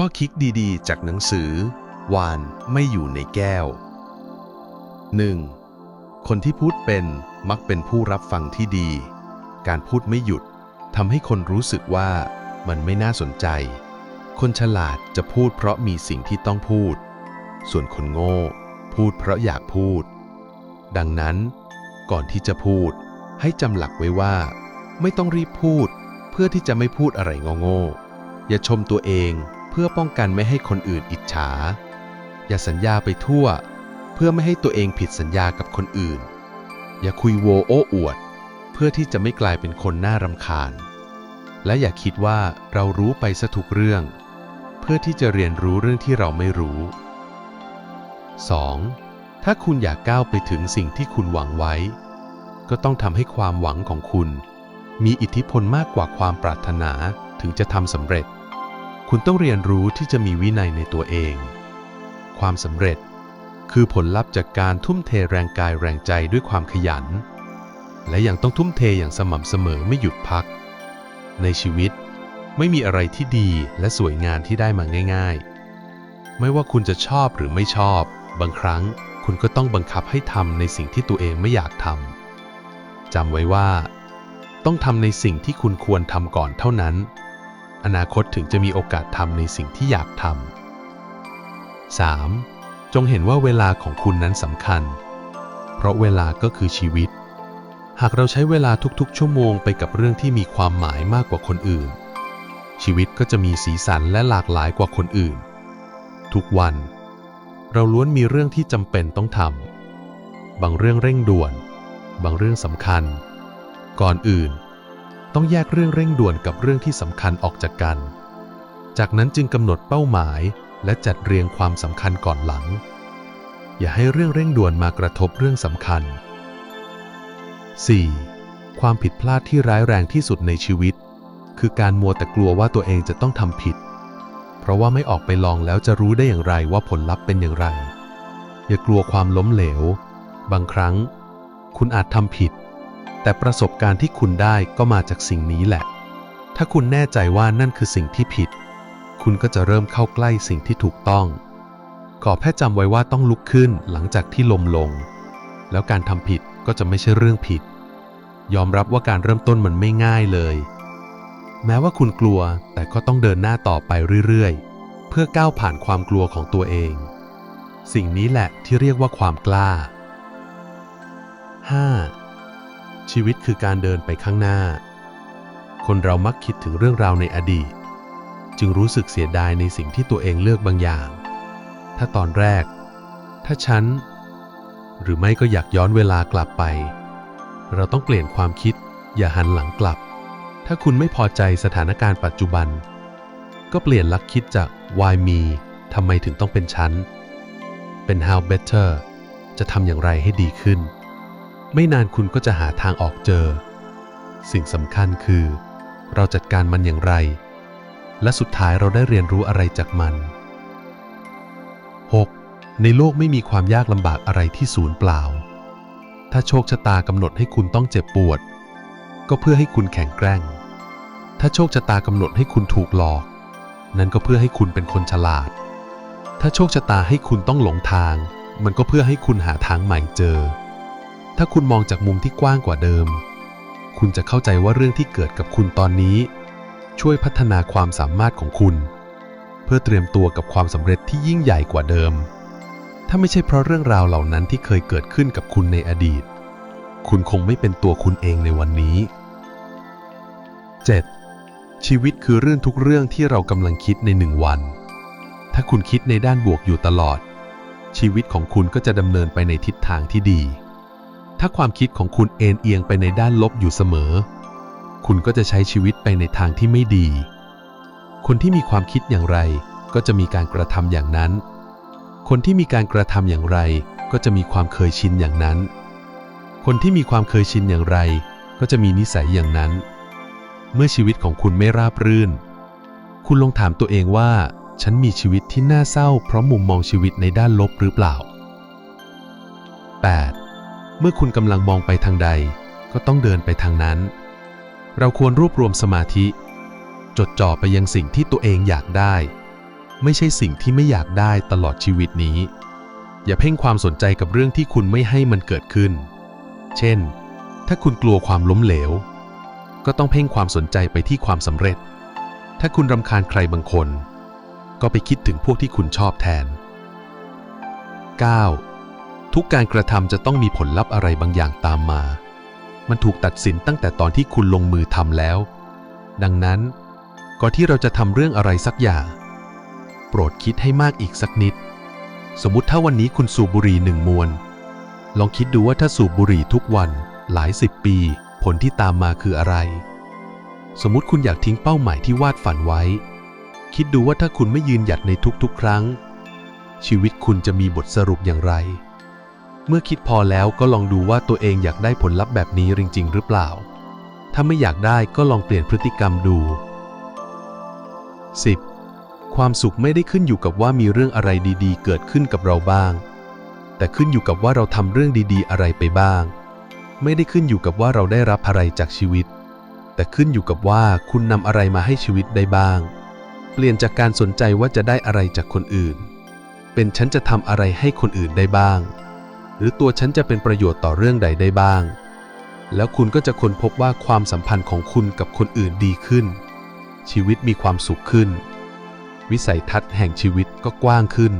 ข้อคิดดีๆ จากหนังสือ วานไม่อยู่ในแก้ว 1. คนที่พูดเป็นมักเป็นผู้รับฟังที่ดี การพูดไม่หยุดทำให้คนรู้สึกว่ามันไม่น่าสนใจ คนฉลาดจะพูดเพราะมีสิ่งที่ต้องพูด ส่วนคนโง่ พูดเพราะอยากพูด ดังนั้น ก่อนที่จะพูด ให้จำหลักไว้ว่า ไม่ต้องรีบพูด เพื่อที่จะไม่พูดอะไรโง่ๆอย่าชมตัวเอง พื่อป้องกันไม่ให้คนอื่นอิจฉา อย่าสัญญาไปทั่ว เพื่อไม่ให้ตัวเองผิดสัญญากับคนอื่น อย่าคุยโวโอ้อวด เพื่อที่จะไม่กลายเป็นคนน่ารำคาญ และอย่าคิดว่าเรารู้ไปซะทุกเรื่อง เพื่อที่จะเรียนรู้เรื่องที่เราไม่รู้ 2. ถ้าคุณอยากก้าวไปถึงสิ่งที่คุณหวังไว้ ก็ต้องทำให้ความหวังของคุณ มีอิทธิพลมากกว่าความปรารถนาถึงจะทำสำเร็จ คุณต้องเรียนรู้ที่จะมีวินัยในตัวเอง ความสำเร็จคือผลลัพธ์จากการทุ่มเทแรงกายแรงใจด้วยความขยัน และยังต้องทุ่มเทอย่างสม่ำเสมอไม่หยุดพัก ในชีวิตไม่มีอะไรที่ดีและสวยงามที่ได้มาง่าย ๆ ไม่ว่าคุณจะชอบหรือไม่ชอบ บางครั้งคุณก็ต้องบังคับให้ทำในสิ่งที่ตัวเองไม่อยากทำจำไว้ว่า ต้องทำในสิ่งที่คุณควรทำก่อนเท่านั้น อนาคตถึงจะมีโอกาสทำในสิ่งที่อยากทำ 3. จงเห็นว่าเวลาของคุณนั้นสำคัญ เพราะเวลาก็คือชีวิต หากเราใช้เวลาทุกๆ ชั่วโมงไปกับเรื่องที่มีความหมายมากกว่าคนอื่น ชีวิตก็จะมีสีสันและหลากหลายกว่าคนอื่น ทุกวัน เราล้วนมีเรื่องที่จำเป็นต้องทำบางเรื่องเร่งด่วน บางเรื่องสำคัญ ก่อนอื่น ต้องแยกเรื่องเร่งด่วนกับเรื่องที่สำคัญออกจากกัน จากนั้นจึงกำหนดเป้าหมาย และจัดเรียงความสำคัญก่อนหลัง อย่าให้เรื่องเร่งด่วนมากระทบเรื่องสำคัญ 4. ความผิดพลาดที่ร้ายแรงที่สุดในชีวิต คือการมัวแต่กลัวว่าตัวเองจะต้องทำผิด เพราะว่าไม่ออกไปลองแล้วจะรู้ได้อย่างไรว่าผลลัพธ์เป็นอย่างไร อย่ากลัวความล้มเหลว บางครั้ง คุณอาจทำผิด แต่ประสบการณ์ที่คุณได้ก็มาจากสิ่งนี้แหละ ถ้าคุณแน่ใจว่านั่นคือสิ่งที่ผิด คุณก็จะเริ่มเข้าใกล้สิ่งที่ถูกต้องขอแค่จำไว้ว่าต้องลุกขึ้นหลังจากที่ลมลง แล้วการทำผิดก็จะไม่ใช่เรื่องผิด ยอมรับว่าการเริ่มต้นมันไม่ง่ายเลย แม้ว่าคุณกลัวแต่ก็ต้องเดินหน้าต่อไปเรื่อยๆ เพื่อก้าวผ่านความกลัวของตัวเอง สิ่งนี้แหละที่เรียกว่าความกล้า 5. ชีวิตคือการเดินไปข้างหน้า คนเรามักคิดถึงเรื่องราวในอดีต จึงรู้สึกเสียดายในสิ่งที่ตัวเองเลือกบางอย่าง ถ้าตอนแรก ถ้าฉัน หรือไม่ก็อยากย้อนเวลากลับไป เราต้องเปลี่ยนความคิดอย่าหันหลังกลับ ถ้าคุณไม่พอใจสถานการณ์ปัจจุบัน ก็เปลี่ยนลักคิดจาก why me ทำไมถึงต้องเป็นฉัน เป็น how better จะทำอย่างไรให้ดีขึ้น ไม่นานคุณก็จะหาทางออกเจอ สิ่งสำคัญคือ เราจัดการมันอย่างไร และสุดท้ายเราได้เรียนรู้อะไรจากมัน 6. ในโลกไม่มีความยากลำบากอะไรที่ศูนย์เปล่า ถ้าโชคชะตากำหนดให้คุณต้องเจ็บปวด ก็เพื่อให้คุณแข็งแกร่ง ถ้าโชคชะตากำหนดให้คุณถูกหลอก นั่นก็เพื่อให้คุณเป็นคนฉลาด ถ้าโชคชะตาให้คุณต้องหลงทาง มันก็เพื่อให้คุณหาทางใหม่เจอ ถ้าคุณมองจากมุมที่กว้างกว่าเดิม คุณจะเข้าใจว่าเรื่องที่เกิดกับคุณตอนนี้ ช่วยพัฒนาความสามารถของคุณ เพื่อเตรียมตัวกับความสำเร็จที่ยิ่งใหญ่กว่าเดิม ถ้าไม่ใช่เพราะเรื่องราวเหล่านั้นที่เคยเกิดขึ้นกับคุณในอดีต คุณคงไม่เป็นตัวคุณเองในวันนี้ 7. ชีวิตคือเรื่องทุกเรื่องที่เรากำลังคิดในหนึ่งวัน ถ้าคุณคิดในด้านบวกอยู่ตลอด ชีวิตของคุณก็จะดำเนินไปในทิศทางที่ดี ถ้าความคิดของคุณเอ็นเอียงไปในด้านลบอยู่เสมอ คุณก็จะใช้ชีวิตไปในทางที่ไม่ดี คนที่มีความคิดอย่างไร ก็จะมีการกระทำอย่างนั้น คนที่มีการกระทำอย่างไร ก็จะมีความเคยชินอย่างนั้น คนที่มีความเคยชินอย่างไร ก็จะมีนิสัยอย่างนั้น เมื่อชีวิตของคุณไม่ราบรื่น คุณลองถามตัวเองว่า ฉันมีชีวิตที่น่าเศร้า เพราะมุมมองชีวิตในด้านลบหรือเปล่า 8. เมื่อคุณกำลังมองไปทางใด ก็ต้องเดินไปทางนั้น เราควรรวบรวมสมาธิ จดจ่อไปยังสิ่งที่ตัวเองอยากได้ ไม่ใช่สิ่งที่ไม่อยากได้ตลอดชีวิตนี้ อย่าเพ่งความสนใจกับเรื่องที่คุณไม่ให้มันเกิดขึ้น เช่น ถ้าคุณกลัวความล้มเหลว ก็ต้องเพ่งความสนใจไปที่ความสำเร็จ ถ้าคุณรำคาญใครบางคน ก็ไปคิดถึงพวกที่คุณชอบแทน 9. ทุกการกระทำจะต้องมีผลลัพธ์อะไรบางอย่างตามมา มันถูกตัดสินตั้งแต่ตอนที่คุณลงมือทำแล้ว ดังนั้น ก่อนที่เราจะทำเรื่องอะไรสักอย่าง โปรดคิดให้มากอีกสักนิด สมมุติถ้าวันนี้คุณสูบบุหรี่หนึ่งมวน ลองคิดดูว่าถ้าสูบบุหรี่ทุกวันหลายสิบปี ผลที่ตามมาคืออะไร สมมุติคุณอยากทิ้งเป้าหมายที่วาดฝันไว้ คิดดูว่าถ้าคุณไม่ยืนหยัดในทุกๆ ครั้ง ชีวิตคุณจะมีบทสรุปอย่างไร เมื่อคิดพอแล้วก็ลองดูว่าตัวเองอยากได้ผลลัพธ์แบบนี้จริง ๆ หรือเปล่า ถ้าไม่อยากได้ก็ลองเปลี่ยนพฤติกรรมดู 10. ความสุขไม่ได้ขึ้นอยู่กับว่ามีเรื่องอะไรดีๆ เกิดขึ้นกับเราบ้าง แต่ขึ้นอยู่กับว่าเราทำเรื่องดีๆ อะไรไปบ้าง ไม่ได้ขึ้นอยู่กับว่าเราได้รับอะไรจากชีวิต แต่ขึ้นอยู่กับว่าคุณนำอะไรมาให้ชีวิตได้บ้าง เปลี่ยนจากการสนใจว่าจะได้อะไรจากคนอื่น เป็นฉันจะทำอะไรให้คนอื่นได้บ้าง หรือตัวฉันจะเป็นประโยชน์ต่อเรื่องใดได้บ้าง แล้วคุณก็จะค้นพบว่าความสัมพันธ์ของคุณกับคนอื่นดีขึ้น ชีวิตมีความสุขขึ้น วิสัยทัศน์แห่งชีวิตก็กว้างขึ้น